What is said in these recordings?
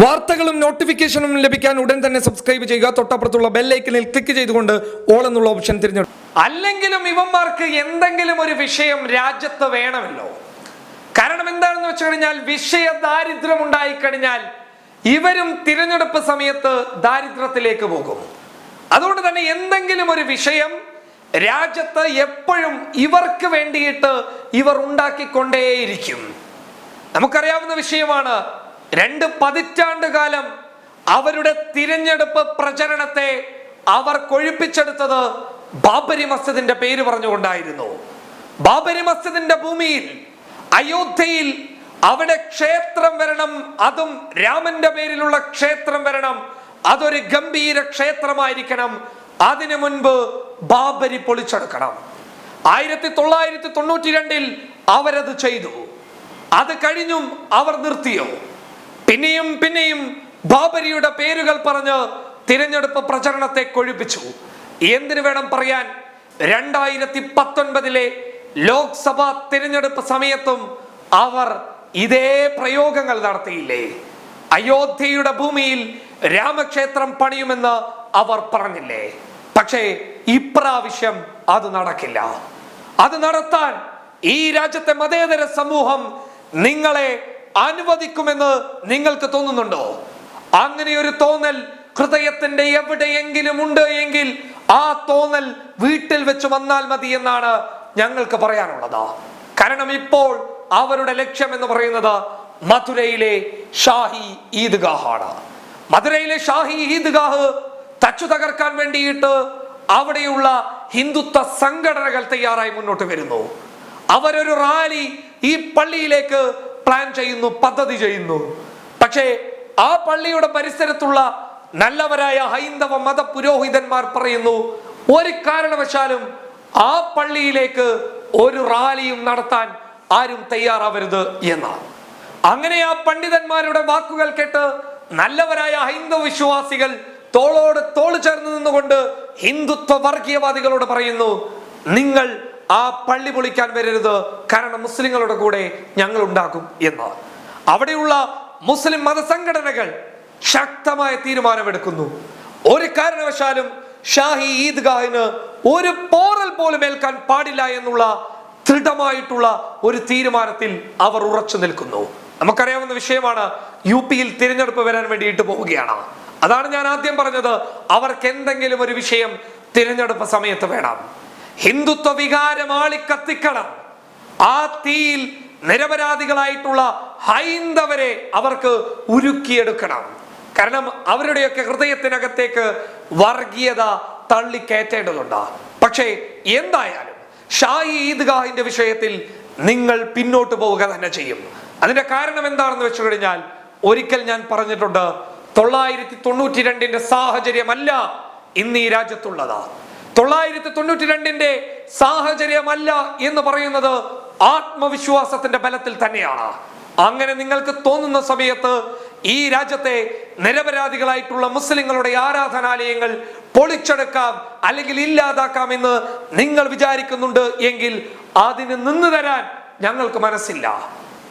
വാർത്തകളും നോട്ടിഫിക്കേഷനും ലഭിക്കാൻ ഉടൻ തന്നെ സബ്സ്ക്രൈബ് ചെയ്യുക. തൊട്ടപ്പുറത്തുള്ള ബെല്ലൈക്കനിൽ ക്ലിക്ക് ചെയ്തുകൊണ്ട് ഓൾ എന്നുള്ള ഓപ്ഷൻ തിരഞ്ഞെടുക്കും അല്ലെങ്കിലും ഇവന്മാർക്ക് എന്തെങ്കിലും ഒരു വിഷയം രാജ്യത്ത് വേണമല്ലോ. കാരണം എന്താണെന്ന് വെച്ച് കഴിഞ്ഞാൽ വിഷയ ദാരിദ്ര്യം ഉണ്ടായിക്കഴിഞ്ഞാൽ ഇവരും തിരഞ്ഞെടുപ്പ് സമയത്ത് ദാരിദ്ര്യത്തിലേക്ക് പോകും. അതുകൊണ്ട് തന്നെ എന്തെങ്കിലും ഒരു വിഷയം രാജ്യത്ത് എപ്പോഴും ഇവർക്ക് വേണ്ടിയിട്ട് ഇവർ ഉണ്ടാക്കിക്കൊണ്ടേയിരിക്കും. നമുക്കറിയാവുന്ന വിഷയമാണ് രണ്ട് പതിറ്റാണ്ട് കാലം അവരുടെ തിരഞ്ഞെടുപ്പ് പ്രചരണത്തെ അവർ കൊഴുപ്പിച്ചെടുത്തത് ബാബരി മസ്ജിദിന്റെ പേര് പറഞ്ഞുകൊണ്ടായിരുന്നു. ബാബരി മസ്ജിദിന്റെ ഭൂമിയിൽ അയോധ്യയിൽ അവിടെ ക്ഷേത്രം വരണം അതും രാമന്റെ പേരിലുള്ള ക്ഷേത്രം വരണം അതൊരു ഗംഭീര ക്ഷേത്രമായിരിക്കണം. അതിനു മുൻപ് ബാബരി പൊളിച്ചെടുക്കണം. ആയിരത്തി തൊള്ളായിരത്തി തൊണ്ണൂറ്റി രണ്ടിൽ അവരത് ചെയ്തു. അത് കഴിഞ്ഞും അവർ നിർത്തിയോ? പിന്നെയും പിന്നെയും ബാബരിയുടെ പേരുകൾ പറഞ്ഞ് തിരഞ്ഞെടുപ്പ് പ്രചരണത്തെ കൊഴുപ്പിച്ചു. എന്തിനു വേണം പറയാൻ? രണ്ടായിരത്തി പത്തൊൻപതിലെ ലോക്സഭാ തിരഞ്ഞെടുപ്പ് സമയത്തും അവർ ഇതേ പ്രയോഗങ്ങൾ നടത്തിയില്ലേ? അയോധ്യയുടെ ഭൂമിയിൽ രാമക്ഷേത്രം പണിയുമെന്ന് അവർ പറഞ്ഞില്ലേ? പക്ഷേ ഇപ്രാവശ്യം അത് നടക്കില്ല. അത് നടത്താൻ ഈ രാജ്യത്തെ മതേതര സമൂഹം നിങ്ങളെ അനുവദിക്കുമെന്ന് നിങ്ങൾക്ക് തോന്നുന്നുണ്ടോ? അങ്ങനെ ഒരു തോന്നൽ ഹൃദയത്തിന്റെ എവിടെയെങ്കിലും ഉണ്ട് എങ്കിൽ ആ തോന്നൽ വീട്ടിൽ വെച്ച് വന്നാൽ മതി എന്നാണ് ഞങ്ങൾക്ക് പറയാനുള്ളത്. കാരണം ഇപ്പോൾ അവരുടെ ലക്ഷ്യം എന്ന് പറയുന്നത് മധുരയിലെ ഷാഹി ഈദ്ഗാഹാണ്. മധുരയിലെ ഷാഹി ഈദ്ഗാഹ് തച്ചു തകർക്കാൻ വേണ്ടിയിട്ട് അവിടെയുള്ള ഹിന്ദുത്വ സംഘടനകൾ തയ്യാറായി മുന്നോട്ട് വരുന്നു. അവരൊരു റാലി ഈ പള്ളിയിലേക്ക് പ്ലാൻ ചെയ്യുന്നു പദ്ധതി ചെയ്യുന്നു. പക്ഷേ ആ പള്ളിയുടെ പരിസരത്തുള്ള നല്ലവരായ ഹൈന്ദവ മത പുരോഹിതന്മാർ പറയുന്നു ഒരു കാരണവശാലും ആ പള്ളിയിലേക്ക് ഒരു റാലിയും നടത്താൻ ആരും തയ്യാറാവരുത് എന്നാണ്. അങ്ങനെ ആ പണ്ഡിതന്മാരുടെ വാക്കുകൾ കേട്ട് നല്ലവരായ ഹൈന്ദവ വിശ്വാസികൾ തോളോട് തോൾ ചേർന്ന് നിന്നുകൊണ്ട് ഹിന്ദുത്വ വർഗീയവാദികളോട് പറയുന്നു നിങ്ങൾ ആ പള്ളി പൊളിക്കാൻ വരരുത്. കാരണം മുസ്ലിങ്ങളുടെ കൂടെ ഞങ്ങൾ ഉണ്ടാക്കും എന്ന്. അവിടെയുള്ള മുസ്ലിം മതസംഘടനകൾ ശക്തമായ തീരുമാനമെടുക്കുന്നു. ഒരു കാരണവശാലും ഷാഹി ഈദ്ഗാഹിന് ഒരു പോറൽ പോലും ഏൽക്കാൻ പാടില്ല എന്നുള്ള ദൃഢമായിട്ടുള്ള ഒരു തീരുമാനത്തിൽ അവർ ഉറച്ചു നിൽക്കുന്നു. നമുക്കറിയാവുന്ന വിഷയമാണ് യു പിയിൽ തിരഞ്ഞെടുപ്പ് വരാൻ വേണ്ടിയിട്ട് പോവുകയാണ്. അതാണ് ഞാൻ ആദ്യം പറഞ്ഞത്. അവർക്ക് എന്തെങ്കിലും ഒരു വിഷയം തിരഞ്ഞെടുപ്പ് സമയത്ത് വേണം. ഹിന്ദുത്വ വികാരം ആളിക്കത്തിക്കണം. ആ തീയിൽ നിരപരാധികളായിട്ടുള്ള ഹൈന്ദവരെ അവർക്ക് ഉരുക്കിയെടുക്കണം. കാരണം അവരുടെയൊക്കെ ഹൃദയത്തിനകത്തേക്ക് വർഗീയത തള്ളിക്കയറ്റേണ്ടതുണ്ട്. പക്ഷേ എന്തായാലും ഷായി ഈദ്ഗാഹിന്റെ വിഷയത്തിൽ നിങ്ങൾ പിന്നോട്ട് പോവുക തന്നെ ചെയ്യും. അതിന്റെ കാരണം എന്താണെന്ന് വെച്ചു കഴിഞ്ഞാൽ ഒരിക്കൽ ഞാൻ പറഞ്ഞിട്ടുണ്ട് തൊള്ളായിരത്തി തൊണ്ണൂറ്റി രണ്ടിന്റെ സാഹചര്യമല്ല ഇന്ന് ഈ രാജ്യത്തുള്ളത്. തൊള്ളായിരത്തി തൊണ്ണൂറ്റി രണ്ടിന്റെ സാഹചര്യമല്ല എന്ന് പറയുന്നത് ആത്മവിശ്വാസത്തിന്റെ ബലത്തിൽ തന്നെയാണ്. അങ്ങനെ നിങ്ങൾക്ക് തോന്നുന്ന സമയത്ത് ഈ രാജ്യത്തെ നിരപരാധികളായിട്ടുള്ള മുസ്ലിങ്ങളുടെ ആരാധനാലയങ്ങൾ പൊളിച്ചെടുക്കാം അല്ലെങ്കിൽ ഇല്ലാതാക്കാം എന്ന് നിങ്ങൾ വിചാരിക്കുന്നുണ്ട് എങ്കിൽ അതിന് നിന്ന് തരാൻ ഞങ്ങൾക്ക് മനസ്സില്ല.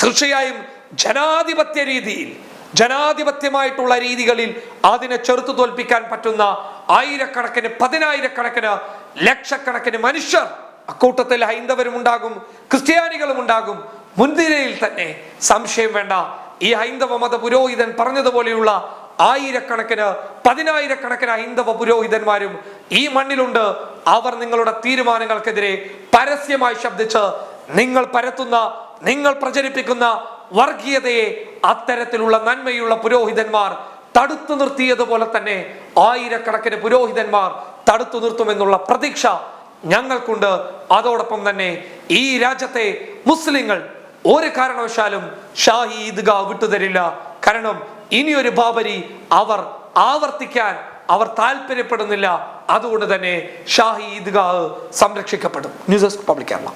തീർച്ചയായും ജനാധിപത്യ രീതിയിൽ ജനാധിപത്യമായിട്ടുള്ള രീതികളിൽ അതിനെ ചെറുത്തു തോൽപ്പിക്കാൻ പറ്റുന്ന ആയിരക്കണക്കിന് പതിനായിരക്കണക്കിന് ലക്ഷക്കണക്കിന് മനുഷ്യർ അക്കൂട്ടത്തിൽ ഹൈന്ദവരും ഉണ്ടാകും ക്രിസ്ത്യാനികളും ഉണ്ടാകും. മുൻതിരയിൽ തന്നെ സംശയം വേണ്ട. ഈ ഹൈന്ദവ മത പുരോഹിതൻ പറഞ്ഞതുപോലെയുള്ള ആയിരക്കണക്കിന് പതിനായിരക്കണക്കിന് ഹൈന്ദവ പുരോഹിതന്മാരും ഈ മണ്ണിലുണ്ട്. അവർ നിങ്ങളുടെ തീരുമാനങ്ങൾക്കെതിരെ പരസ്യമായി ശബ്ദിച്ച് നിങ്ങൾ പരത്തുന്ന നിങ്ങൾ പ്രചരിപ്പിക്കുന്ന വർഗീയതയെ അത്തരത്തിലുള്ള നന്മയുള്ള പുരോഹിതന്മാർ തടുത്തു നിർത്തിയതുപോലെ തന്നെ ആയിരക്കണക്കിന് പുരോഹിതന്മാർ തടുത്തു നിർത്തുമെന്നുള്ള പ്രതീക്ഷ ഞങ്ങൾക്കുണ്ട്. അതോടൊപ്പം തന്നെ ഈ രാജ്യത്തെ മുസ്ലിങ്ങൾ ഒരു കാരണവശാലും ഷാഹി ഈദ്ഗാ വിട്ടുതരില്ല. കാരണം ഇനിയൊരു ബാബരി അവർ ആവർത്തിക്കാൻ അവർ താല്പര്യപ്പെടുന്നില്ല അതുകൊണ്ട് തന്നെ Shahi Idgah സംരക്ഷിക്കപ്പെടും. News desk public Kerala.